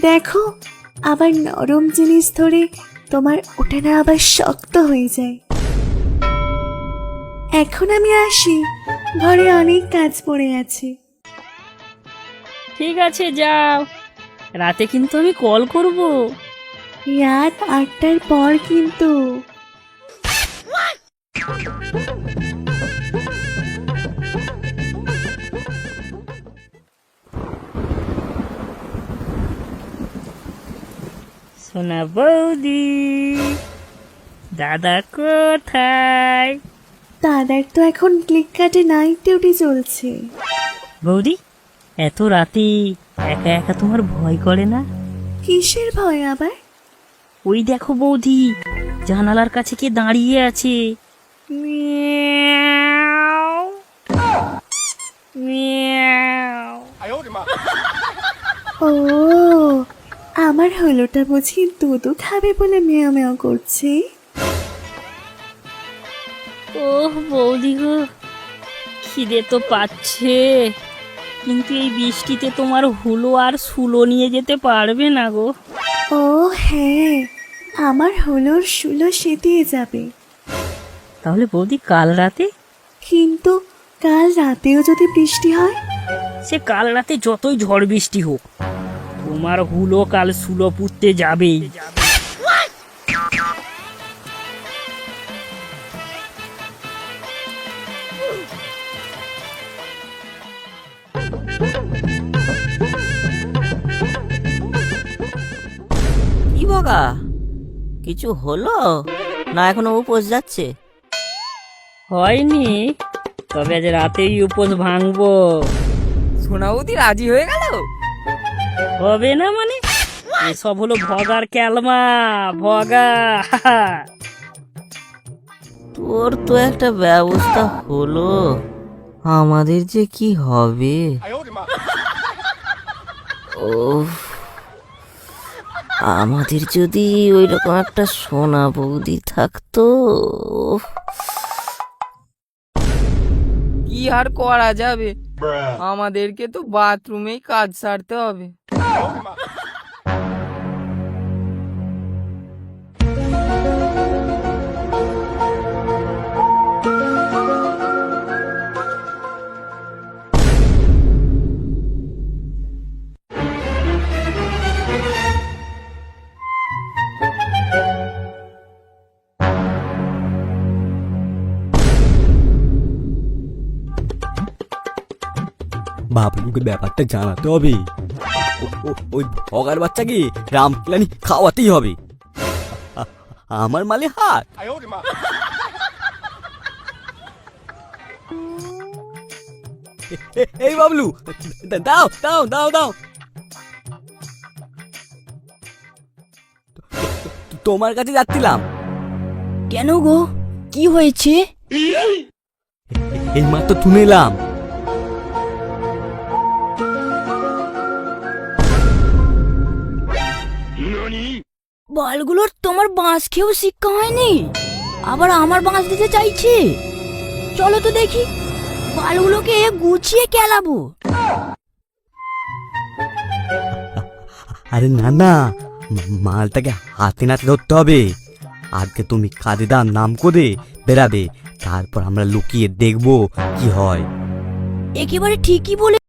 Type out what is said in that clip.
দেখো আবার নরম জিনিস ধরে তোমার ওটা না আবার শক্ত হয়ে যায়। এখন আমি আসি ঘরে অনেক কাজ পড়ে আছে। ঠিক আছে যাও। রাতে কিন্তু আমি কল করব। রাত আটটার পর কিন্তু। সোনা বৌদি। দাদা কোথায়? দাদার তো এখন ক্লিক কাটে নাইট ডিউটি চলছে। বৌদি এত রাতে একা একা তোমার ভয় করে না? কিসের ভয় আবার? ওই দেখো বৌদি জানালার কাছে কে দাঁড়িয়ে আছে। মিয়াও। মিয়াও। ও আমার হলোটা বুঝি দুধু খাবে বলে মেয় মেয় করছে। ওহ বৌদি গো খিদে তো পাচ্ছে। কিন্তু এই বৃষ্টিতে তোমার হুলো আর সুলো নিয়ে যেতে পারবে না গো। ও হ্যাঁ আমার হলোর শুলো সেতিয়ে যাবে। তাহলে বৌদি কাল রাতে? কিন্তু কাল রাতেও যদি বৃষ্টি হয়? সে কাল রাতে যতই ঝড় বৃষ্টি হোক তোমার হুলো কাল সুলো পুঁততে যাবেই কি বগা? কিছু হলো? না এখনও উপোস যাচ্ছে। হয়নি তবে আজ রাতেই উপোস ভাঙবো। সোনাবতী রাজি হয়ে গেল? হবে না মানে? এসব হলো ভগার ক্যালমা ভগা। তোর তো একটা ব্যবস্থা হলো। আমাদের যে কি হবে? ও আমাদের যদি ওই রকম একটা সোনা বৌদি থাকতো। কি আর করা যাবে? আমাদেরকে তো বাথরুমেই কাজ সারতে হবে। বাবলুকে ব্যাপারটা জানাতে হবে ও- ও- ওই ভগার বাচ্চাকে রামকেলানি খাওয়াতেই হবে আমার মালে হাত এই বাবলু দাও দাও দাও দাও তোমার কাছে যাচ্ছিলাম কেন গো কি হয়েছে এই মাত্র শুনে বলগুলোর তোমার বাঁশ খেয়েও শিক্ষা হয়নি? আবার আমার বাঁশ দিতে চাইছে? চলো তো দেখি বালগুলোকে গুছিয়ে কেলাবো আরে না না মালটাকে হাতে নাতে ধরতে হবে। আজকে তুমি কাজেদার নাম করে বেরাবে তারপর আমরা লুকিয়ে দেখব কি হয়। একেবারে ঠিকই বলে